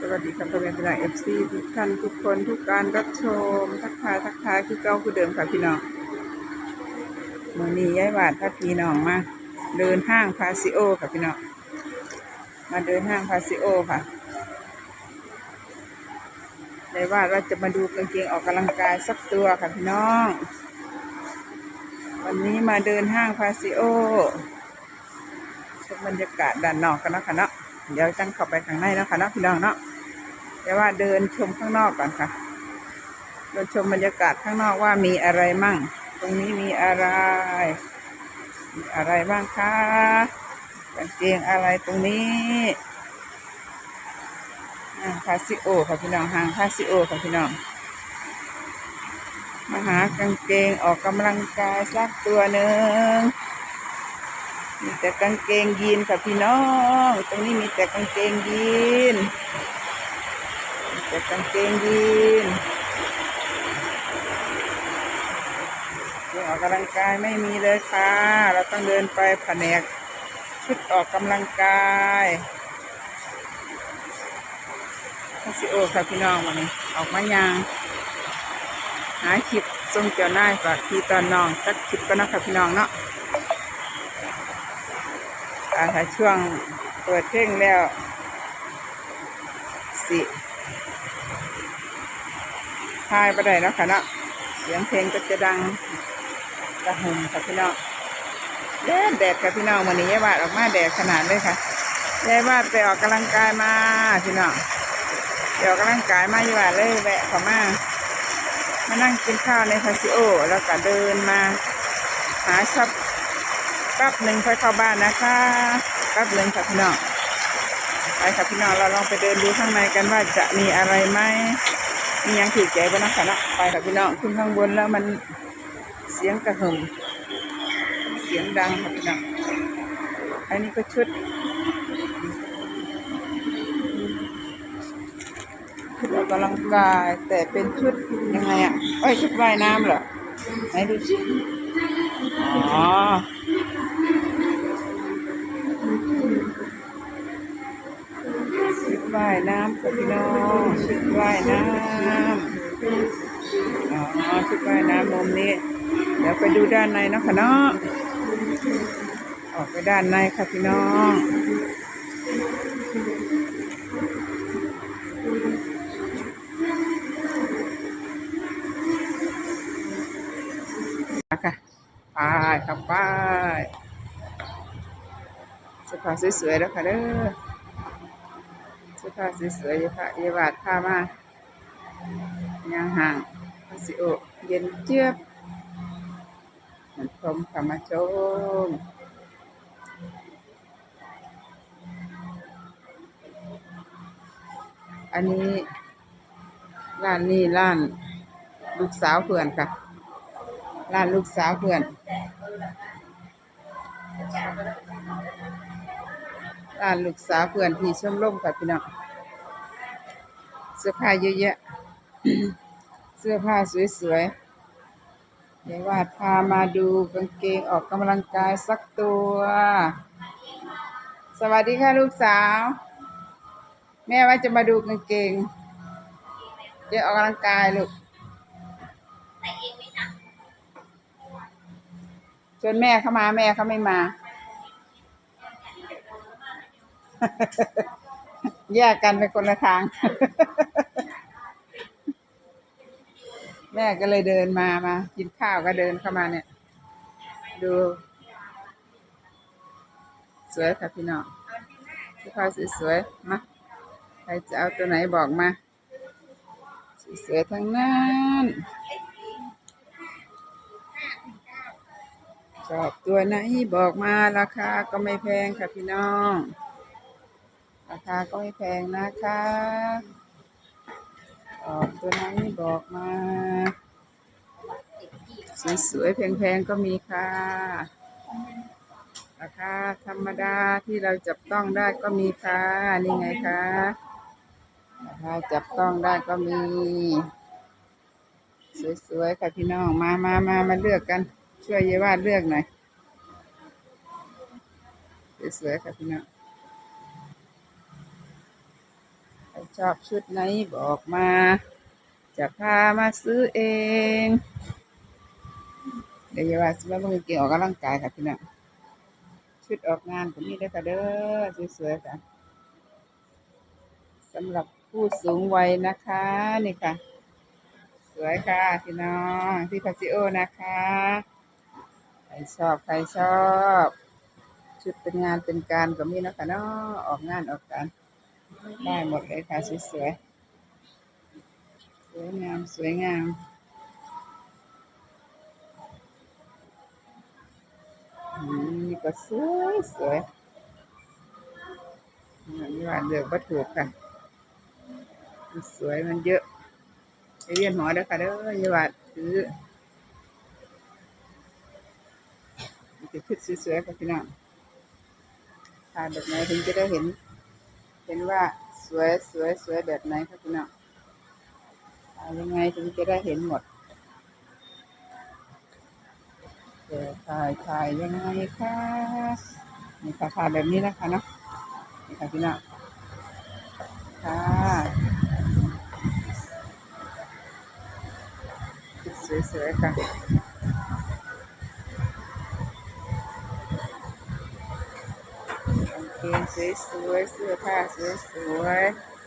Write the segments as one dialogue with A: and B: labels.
A: สวัสดีครับพ่อแม่พี่น้องเอฟซีทุกท่านทุกคนทุกการรับชม ทักทายทักทายคือเก่าคือเดิมค่ะพี่น้องมือนี้ย้ายบาทพัพี่น้องมา เดินห้างพาซิโอค่ะพี่น้องมาเดินห้างพาซิโอค่ะในว่าเราจะมาดูกางเกงออกกำลังกายสักตัวค่ะพี่น้อง วันนี้มาเดินห้างพาซิโอชมบรรยากาศด้านนอกกันนะคะเนาะเดี๋ยวจังเข้าไปข้างในแล้วค่ะเนาะพี่น้องเนาะ แต่ว่าเดินชมข้างนอกก่อนค่ะเดินชมบรรยากาศข้างนอกว่ามีอะไรมั่ง ตรงนี้มีอะไรมีอะไรบ้างคะกางเกงอะไรตรงนี้ห้างคาซิโอค่ะพี่น้องห้างคาซิโอค่ะพี่น้องมาหากางเกงออกกำลังกายสักตัวหนึ่งมีแต่กางเกงยีนค่ะพี่น้อง ตรงนี้มีแต่กางเกงยีน มีแต่กางเกงยีนเรื่องออกกำลังกายไม่มีเลยค่ะ เราต้องเดินไปแผนกชุดออกกำลังกายคาซิโอค่ะพี่น้องวันนี้ ออกมายาง หาคลิปทรงเจ้านายฝากพี่ตอนน้องสักคลิปก็นะคะพี่น้องเนาะอาถ้าช่วงเปิดเพลงแล้ว สิ ทายไปได้แล้วค่ะเนาะเสียงเพลงก็จะดังกระหึ่มค่ะพี่น้องแดดแดดค่ะพี่น้องวันนี้ยายบาดออกมาแดดขนาดเลยค่ะยายบาดไปออกกำลังกายมาพี่น้องไปออกกำลังกายมายายบาดเลยแวะเข้ามามานั่งกินข้าวในคาสิโอ แล้วก็เดินมา หาช็อปแป๊บหนึ่งค่อยเข้าบ้านนะคะแป๊บหนึ่งค่ะพี่น้องไปค่ะพี่น้องเราลองไปเดินดูข้างในกันว่าจะมีอะไรไหม มียังถือใจบ้างนะคะเนาะไปค่ะพี่น้องขึ้นข้างบนแล้วมันเสียงกระหึ่มเสียงดังค่ะพี่น้องอันนี้ก็ชุดชุดออกกำลังกายแต่เป็นชุดยังไงอะเอ้ยชุดว่ายน้ำเหรอไหนดูสิอ๋อชุดว่ายน้ำค่ะพี่น้องชุดว่ายน้ำ อ๋อชุดว่ายน้ำมุมนี้ เดี๋ยวไปดูด้านในนะค่ะเนาะออกไปด้านในค่ะพี่น้องมาค่ะไปครับไปสภาสวยๆแล้วค่ะเด้อสื้อผ้าสวยๆอย่าพาอย่าบาดผ้ามา ย่างห่างสิโอเย็นเจี๊ยบมือนพรมขามาชมอันนี้ร้านนี้ร้านลูกสาวเพื่อนค่ะร้านลูกสาวเพื่อนร้านลูกสาวเพื่อนที่ชมรมค่ะพี่น้องเสื้อผ้าเยอะแยะ เสื้อผ้าสวยๆเดี๋ยวว่าพามาดูกางเกงออกกำลังกายสักตัว สวัสดีค่ะลูกสาว แม่ว่าจะมาดูกางเกงเดี๋ยวออกกำลังกายลูกชวนแม่เข้ามาแม่เขาไม่มา แยกกันไปคนละทาง แม่ก็เลยเดินมามา กินข้าวก็เดินเข้ามาเนี่ย ดู สวยค่ะพี่น้องเสื้อผ้าสวยๆมาใครจะเอาตัวไหนบอกมาสวยๆทั้งนั้นชอบตัวไหนบอกมาราคาก็ไม่แพงค่ะพี่น้อง ราคาก็ไม่แพงนะคะ ออกตัวไหนบอกมา สวยๆแพงๆก็มีค่ะราคาธรรมดาที่เราจับต้องได้ก็มีค่ะนี่ไงคะราคาจับต้องได้ก็มี สวยๆค่ะพี่น้องมามามามาเลือกกัน ช่วยเยาวาดเลือกหน่อยสวยๆค่ะพี่น้อง ช ชอบชุดไหนบอกมา จะพามาซื้อเอง เดี๋ยวอย่าว่าสิว่าเพิ่งเก่งออกกำลังกายค่ะพี่น้องชุดออกงานก็มีได้ค่ะเด้อสวยๆค่ะสำหรับผู้สูงวัยนะคะนี่ค่ะ สวยค่ะพี่น้องที่พาซิโอนะคะใครชอบใครชอบ ชุดเป็นงานเป็นการก็มีนะคะเนาะออกงานออกการ ได้หมดเลยค่ะสวยๆสวยงามสวยงามอืมนี่ก็สวยสวยนี่ว่าเลือกวัตถุกค่ะสวยมันเยอะไปเรียนหอเด้อค่ะเด้ออย่าว่าถือจะชุดสวยๆค่ะพี่น้องถ่ายแบบไหนถึงจะได้เห็น เห็นว่าสวยสวยสวยแบบไหนครับพี่น้องถ่ายยังไงถึงจะได้เห็นหมดเดี๋ยวถ่ายถ่ายยังไงคะนี่ค่ะถ่ายแบบนี้นะคะเนาะนี่ค่ะพี่น้องค่ะสวยๆค่ะ กางสวยๆเสื้อผ้าสวย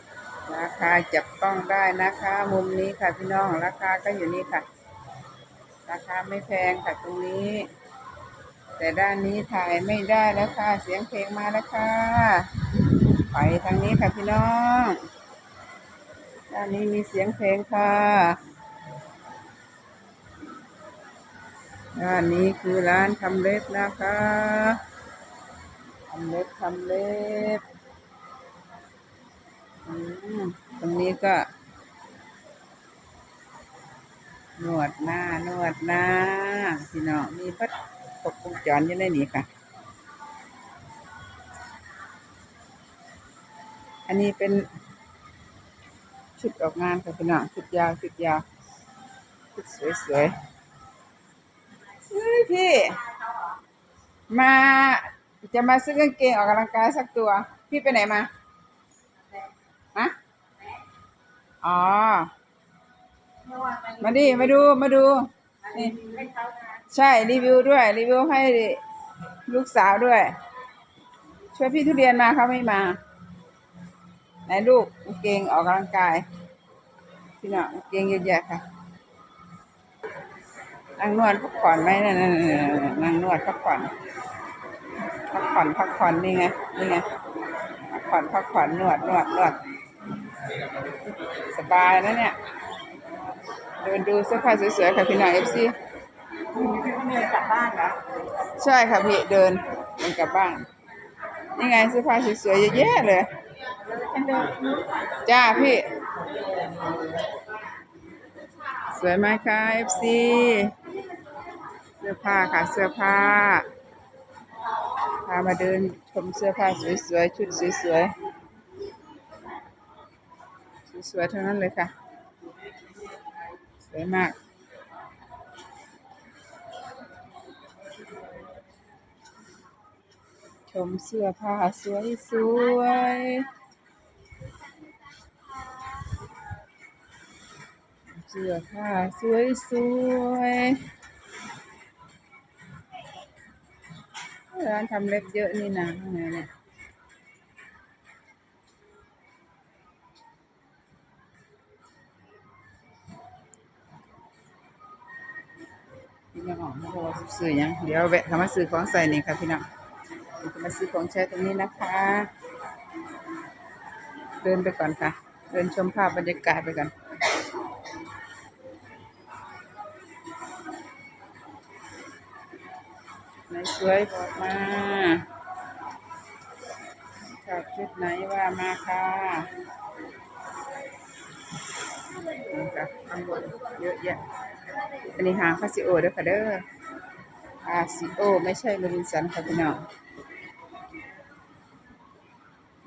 A: ๆราคาจับต้องได้นะคะ มุมนี้ค่ะพี่น้องราคาก็อยู่นี่ค่ะ ราคาไม่แพงค่ะตรงนี้ แต่ด้านนี้ถ่ายไม่ได้แล้วค่ะเสียงเพลงมาแล้วค่ะไปทางนี้ค่ะพี่น้อง ด้านนี้มีเสียงเพลงค่ะด้านนี้คือร้านทำเล็บนะคะำเล็บทำเล็บอืมตรงนี้ก็นวดหน้านวดหน้าพี่น้องมีพัดครบวงจรอยู่ในนี้ค่ะ อันนี้เป็นชุดออกงานค่ะพี่น้องชุดยาวชุดยาวชุดสวยๆเฮ้ยพี่ มา จะมาซื้อกางเกงออกกำลังกายสักตัว พี่ไปไหนมาฮะอ๋อ มาดิมาดูมาดูนี่ใช่รีวิวด้วย รีวิวให้ลูกสาวด้วย ช่วยพี่ทุเรียนมาเขาไม่มา ไหนลูกกางเกงออกกำลังกาย พี่น้องกางเกงเยอะแยะค่ะนั่งนวดพักผ่อนไหมนั่นนั่นนั่งนวดพักผ่อน พักผ่อนพักผ่อนนี่ไงนี่ไงพักผ่อนพักผ่อนนวดนวดนวดสบายนะเนี่ยเดินดูเสื้อผ้าสวยๆค่ะพี่น้องเอฟซี
B: เดินกลับบ้านเหรอ
A: ใช่ค่ะพี่เดินเดินกลับบ้านนี่ไงเสื้อผ้าสวยๆเยอะแยะเลย
B: ฉันเดิน
A: จ้าพี่ สวยไหมคะเอฟซีเสื้อผ้าค่ะเสื้อผ้าพามาเดินชมเสื้อผ้าสวยๆ ชุดสวยๆ สวยๆทั้งนั้นเลยค่ะ สวยมาก ชมเสื้อผ้าสวยๆเสื้อผ้าสวยๆ ร้านทำเล็บเยอะนี่นะข้างในเนี่ยพี่น้องบอกว่าซื้อยังเดี๋ยวแวะเข้ามาซื้อของใส่นี่ค่ะพี่น้องจะมาซื้อของใช้ตรงนี้นะคะ เดินไปก่อนค่ะ เดินชมภาพบรรยากาศไปก่อน ไหนสวยบอกมาชอบชุดไหนว่ามาค่ะนี่ค่ะข้างบนเยอะแยะอันนี้หางคาซิโอเด้อค่ะเด้อคาซิโอไม่ใช่โรบินสันค่ะพี่น้อง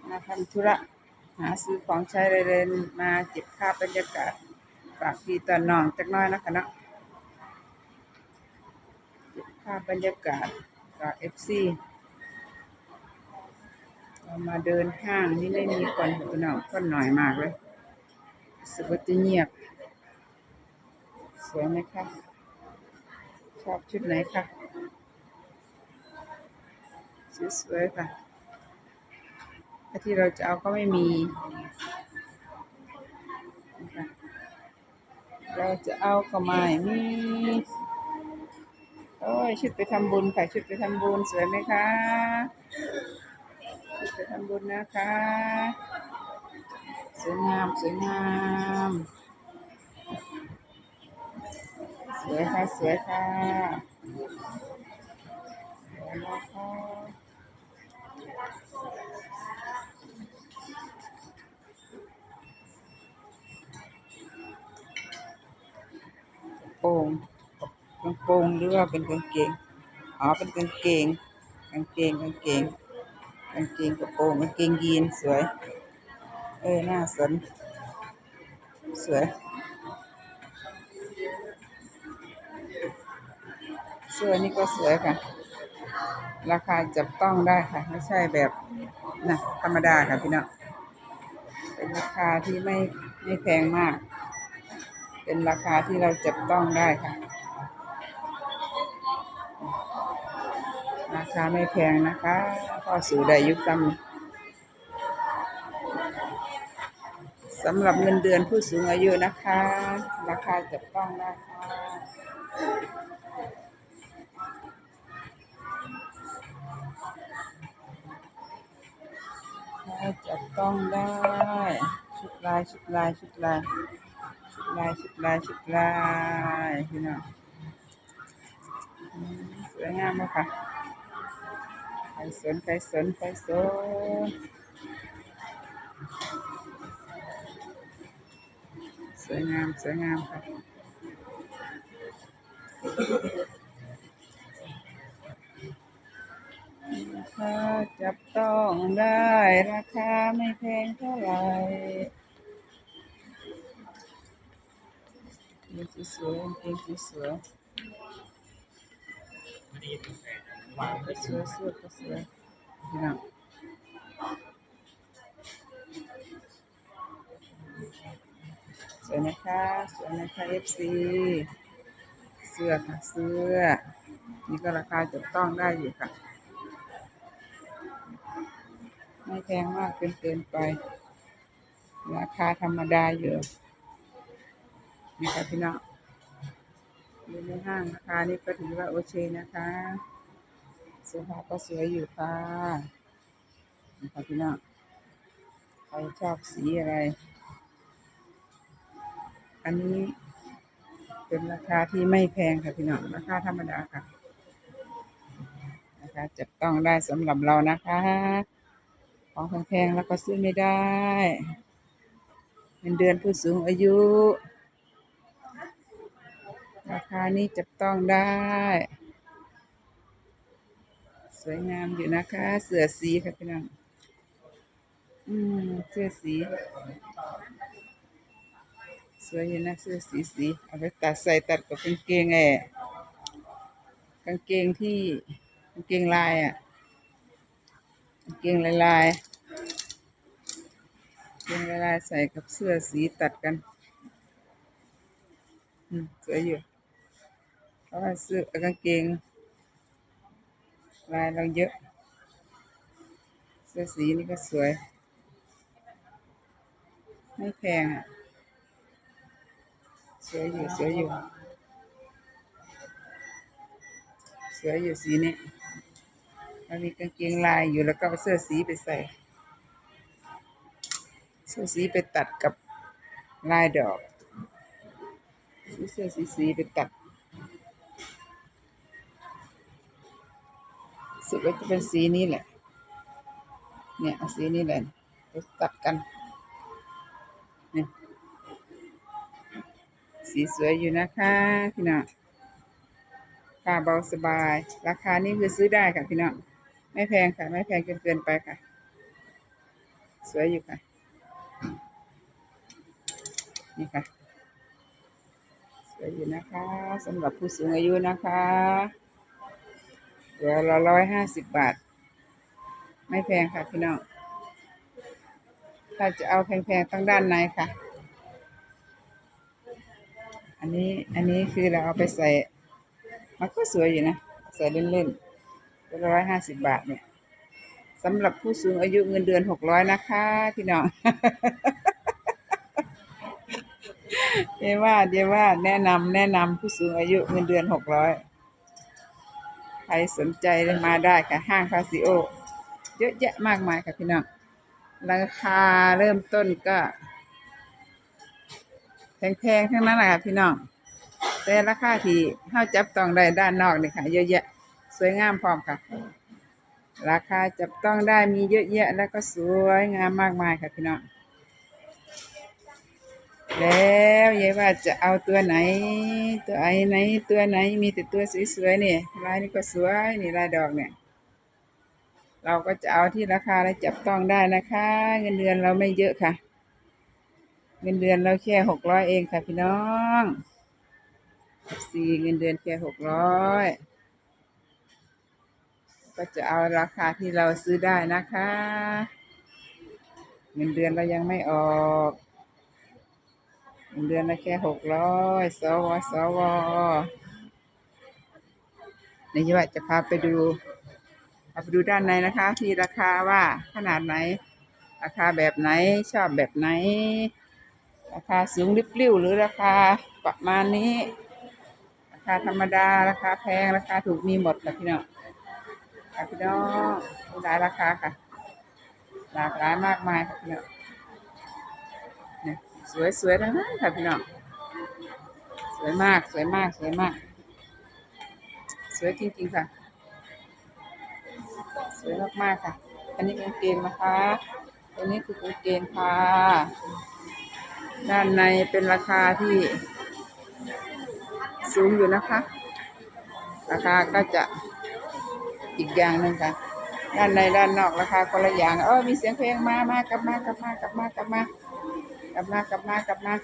A: มาทำธุระหาซื้อของใช้เรนๆมาเก็บภาพบรรยากาศฝากพี่ตอนน้องจักหน้อยนะคะเนาะ ภาพบรรยากาศฝากเอฟซีเรามาเดินห้างนี่ไม่มีคนค่ะพี่น้องคนหน่อยมากเลยสึกว่าจะเงียบ สวยไหมคะ ชอบชุดไหนคะสวยๆค่ะแต่ที่เราจะเอาก็ไม่มีเราจะเอาก็ไม่มี โอ้ยชุดไปทำบุญค่ะชุดไปทำบุญสวยไหมคะชุดไปทำบุญนะคะ สวยงามสวยงามสวยค่ะสวยค่ะ รง หรือว่าเป็นกางเกง อ๋อ เป็นกางเกง กางเกง กางเกง กางเกงกระโปรง กางเกงยีนสวย เออ น่าสน สวย เสื้อนี่ก็สวยค่ะ ราคาจับต้องได้ค่ะ ไม่ใช่แบบนะธรรมดาค่ะพี่น้อง เป็นราคาที่ไม่ไม่แพงมาก เป็นราคาที่เราจับต้องได้ค่ะ คาไม่แพงนะคะก็สู่ได้ยุคจำสำหรับเงินเดือนผู้สูงอายุนะคะ ราคาจับต้องได้ค่ะจับต้องได้ ชุดลายชุดลายชุดลายชุดลายชุดลายชุดลายพี่น้องสวยงามมากค่ะ สนใครสนใครสนสวยงามสวยงามค่ะราคาจับต้องได้ราคาไม่แพงเท่าไหร่เกงสวยๆเกงสวย ๆก็สวยสวยก็สวยพี่น้องสวยนะคะสวยนะคะ FC เสื้อค่ะเสื้อ นี่ก็ราคาจับต้องได้อยู่ค่ะ ไม่แพงมากเกินเกินไป ราคาธรรมดาอยู่นี่ค่ะพี่น้องอยู่ในห้างราคานี้ก็ถือว่าโอเคนะคะ เสื้อผ้าก็สวยอยู่ค่ะนี่ค่ะพี่น้องใครชอบสีอะไร อันนี้เป็นราคาที่ไม่แพงค่ะพี่น้องราคาธรรมดาค่ะนะคะจับต้องได้สำหรับเรานะคะ ของแพงๆแล้วก็ซื้อไม่ได้เงินเดือนผู้สูงอายุราคานี้จับต้องได้ สวยงามอยู่นะคะ เสื้อสีค่ะพี่น้องอืมเสื้อสี สวยอยู่นะเสื้อสีสีเอาไปตัดใส่ตัดกับกางเกงไอ้กางเกงที่กางเกงลายอะกางเกงลายลายกางเกงลายลายใส่กับเสื้อสีตัดกันอืมสวยอยู่เพราะว่าเสื้อกางเกง ลายเราเยอะ เสื้อสีนี่ก็สวย ไม่แพงอะ สวยอยู่ สวยอยู่ สวยอยู่สีนี้มันมีกางเกงลายอยู่แล้วก็เอาเสื้อสีไปใส่ เสื้อสีไปตัดกับลายดอก เสื้อสีสีไปตัด สุดว่าจะเป็นสีนี้แหละ เนี่ยสีนี้แหละไปตัดกันเนี่ยสีสวยอยู่นะคะพี่น้องค่าเบาสบาย ราคานี้คือซื้อได้ค่ะพี่น้องไม่แพงค่ะ ไม่แพงจนเกินไปค่ะ สวยอยู่ค่ะ นี่ค่ะ สวยอยู่นะคะสำหรับผู้สูงอายุนะคะ ตัวละร้อยห้าสิบบาท ไม่แพงค่ะพี่น้อง ถ้าจะเอาแพงๆต้องด้านในค่ะ อันนี้อันนี้คือเราเอาไปใส่ มันก็สวยอยู่นะ ใส่เล่นๆเป็นร้อยห้าสิบบาทเนี่ยสำหรับผู้สูงอายุเงินเดือนหกร้อยนะคะพี่น้องเดี๋ยวว่าเดี๋ยวว่าแนะนำแนะนำผู้สูงอายุเงินเดือนหกร้อย ใครสนใจมาได้ค่ะ ห้างคาซิโอ เยอะแยะมากมายค่ะพี่น้องราคาเริ่มต้นก็แพงๆทั้งนั้นแหละค่ะพี่น้อง แต่ราคาที่เฮาจับต้องได้ด้านนอกนี่ค่ะ เยอะแยะ สวยงามพร้อมค่ะ ราคาจับต้องได้มีเยอะแยะแล้วก็สวยงามมากมายค่ะพี่น้อง แล้วยายว่าจะเอาตัวไหน ตัวไอ้ไหนตัวไหนมีแต่ตัวสวยๆนี่ลายนี้ก็สวยนี่ลายดอกเนี่ย เราก็จะเอาที่ราคาและจับต้องได้นะคะ เงินเดือนเราไม่เยอะค่ะ เงินเดือนเราแค่หกร้อยเองค่ะพี่น้องสี่เงินเดือนแค่หกร้อยก็จะเอาราคาที่เราซื้อได้นะคะ เงินเดือนเรายังไม่ออก เงินเดือนเราแค่หกร้อยสวสวนี่ว่าจะพาไปดูเอาไปดูด้านในนะคะ ที่ราคาว่าขนาดไหน ราคาแบบไหนชอบแบบไหน ราคาสูงริบลิ่วหรือราคาประมาณนี้ ราคาธรรมดาราคาแพงราคาถูกมีหมดค่ะพี่น้องค่ะพี่น้องหลายราคาค่ะ หลากหลายมากมายค่ะพี่น้อง สวยสวยทั้งนั้นค่ะพี่น้องสวยมากสวยมากสวยมาก สวยจริงๆค่ะ สวยมากๆค่ะ อันนี้กางเกงนะคะตัวนี้คือกางเกงค่ะด้านในเป็นราคาที่สูงอยู่นะคะ ราคาก็จะอีกอย่างหนึ่งค่ะ ด้านในด้านนอกราคาคนละอย่างเออมีเสียงเพลงมามากลับมากลับมากลับมากลับมา กลับมากลับมากลับมา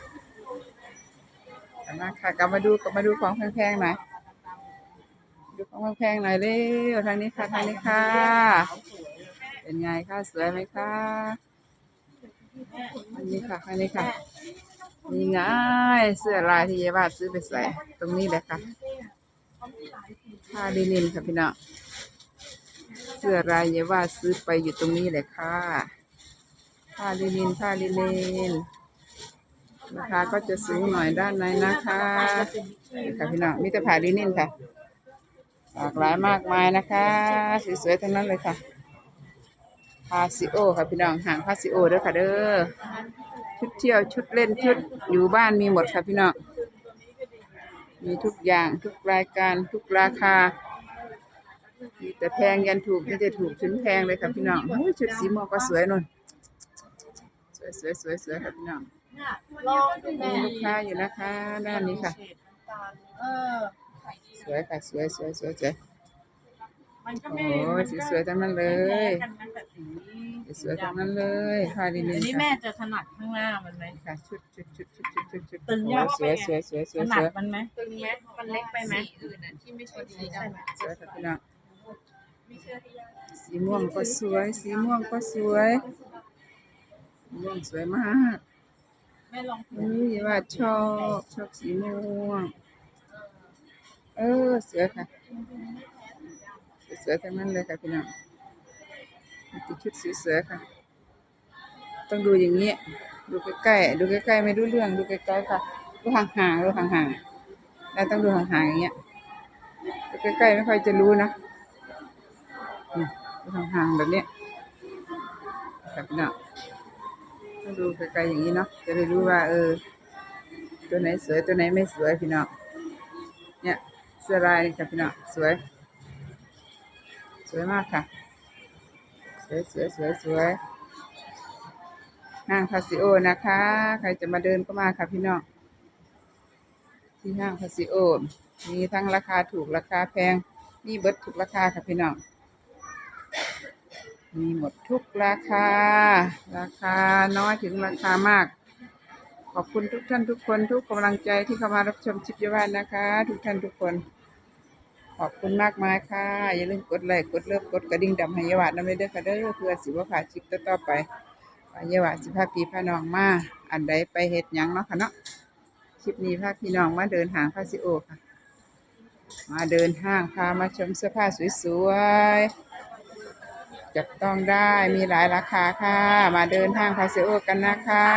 A: กลับมาค่ะกลับมาดูกลับมาดูของแพงๆหน่อยดูของแพงๆหน่อยเร็วทางนี้ค่ะทางนี้ค่ะ เป็นไงคะสวยไหมคะอันนี้ค่ะอันนี้ค่ะนี่ไงเสื้อลายที่เยายบาซื้อไปใส่ ตรงนี้แหละค่ะผ้าลินินค่ะพี่น้องเสื้อลายเยายบาซื้อไปอยู่ตรงนี้แหละค่ะผ้าลินินผ้าลินิน ราคาก็จะสูงหน่อยด้านในนะคะค่ะพี่น้องมีแต่ผ้าลินินค่ะ หลากหลายมากมายนะคะสวยๆทั้งนั้นเลยค่ะพาซิโอค่ะพี่น้องห่างพาซิโอเด้อค่ะเด้อชุดเที่ยวชุดเล่นชุดอยู่บ้านมีหมดค่ะพี่น้องมีทุกอย่างทุกรายการทุกราคามีแต่แพงยันถูกไม่ได้ถูกถึงแพงเลยค่ะพี่น้องโอ้ยชุดสีม่วงก็สวยนุ่นสวยสวยสวยสวยค่ะพี่น้อง
B: ลองดู
A: มีลูกค้าอยู่นะคะ ด้านนี้ค่ะ
B: เออ
A: สวยค่ะสวยสวยสวยสวย
B: มันก็
A: โอ้
B: ไม่
A: ยสวยๆทั้งนั้นเลย
B: กันมันแบบสี
A: สวยๆทั้งนั้นเลยผ้าลินิ
B: อั
A: น
B: นนี้
A: ค่ะ
B: แม่จะถนัดข้างหน้ามันไหม
A: ค่ะชุดชุดชุดชุดชุดชุดชุด
B: ตึง
A: โอ้
B: ยาก
A: สวยสวยสวยสวย
B: ถ
A: ส
B: นัด
A: วย
B: มันไหม
C: ตึงไหมมันเล็กไปไหมสีอื่นอะที่ไม่ใช่สีดำ
A: สวยค่ะพี่น้อง
C: ไม่เชื่อที่ยาก
A: สีม่วงก็สวย สีม่วงก็สวยสีม่วงสวยมาก
B: แม่ลอง
A: นี่ว่าชอบชอบสีม่วง เออสวยค่ะสวยทั้งนั้นเลยค่ะพี่น้องมีแต่ชุดสวยๆค่ะ ต้องดูอย่างนี้ดูใกล้ๆดูใกล้ๆไม่รู้เรื่องดูใกล้ๆค่ะดูห่างๆดูห่างๆแล้วต้องดูห่างๆอย่างเงี้ยดูใกล้ๆไม่ค่อยจะรู้นะดูห่างๆแบบเนี้ยแบบนาะต้อง ดูไกลๆอย่างนี้เนาะจะได้รู้ว่า เออ ตัวไหนสวยตัวไหนไม่สวยพี่น้องเนี่ยเสื้อลายนี่ค่ะพี่น้องสวย สวยมากค่ะ สวยสวยสวยสวยห้างพาซิโอนะคะ ใครจะมาเดินก็มาค่ะพี่น้องที่ห้างพาซิโอมีทั้งราคาถูกราคาแพงมีเบิดทุกราคาค่ะพี่น้อง มีหมดทุกราคา ราคาน้อยถึงราคามาก ขอบคุณทุกท่านทุกคนทุกกำลังใจที่เข้ามารับชมชิปยาวันนะคะ ทุกท่านทุกคน ขอบคุณมากมายค่ะ อย่าลืมกดไลค์กดเลิฟกดกระดิ่งดำให้ยาวันนำเลยเด้อค่ะเด้อเพื่อสิว่าผ่าชิปต่อไปยาว่าสิพาพี่พานองมาอันใดไปเฮ็ดยังเนาะค่ะเนาะคลิปนี้พาพี่น้องมาเดินหางพาซิโอค่ะ มาเดินห้างพามาชมเสื้อผ้าสวยๆ จับต้องได้มีหลายราคาค่ะ มาเดินห้างพาเซโอกันนะคะ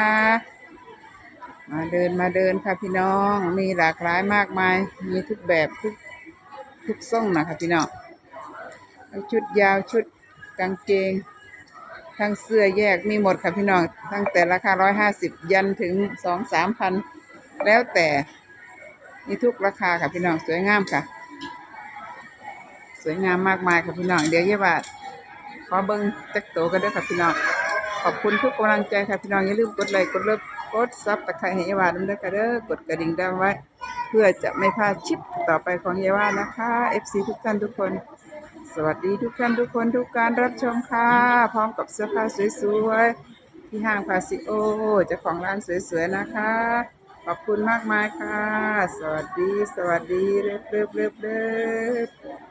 A: มาเดินมาเดินค่ะพี่น้องมีหลากหลายมากมาย มีทุกแบบทุกทุกทรงนะคะพี่น้องชุดยาวชุดกางเกง ทั้งเสื้อแยกมีหมดค่ะพี่น้อง ตั้งแต่ราคาร้อยห้าสิบยันถึงสองสามพันแล้วแต่มีทุกราคาค่ะพี่น้องสวยงามค่ะ สวยงามมากมายค่ะพี่น้องเดี๋ยวเยาบาท อเบิ้งจักโตกันด้วยค่ะพี่น้อง ขอบคุณทุกกำลังใจค่ะพี่น้องอย่าลืมกดไลค์กดเลิฟกดซับตะไคร้ให้ยาบาด้วยค่ะเด้อกดกระดิ่งดังไว้ เพื่อจะไม่พลาดชิปต่อไปของเยาวานะคะ FC ทุกท่านทุกคน สวัสดีทุกท่านทุกคนทุกการรับชมค่ะ พร้อมกับเสื้อผ้าสวยๆที่ห้างพาซิโอเจ้าของร้านสวยๆนะคะ ขอบคุณมากมายค่ะ สวัสดี สวัสดีเรียบเรียบเรียบเรียบ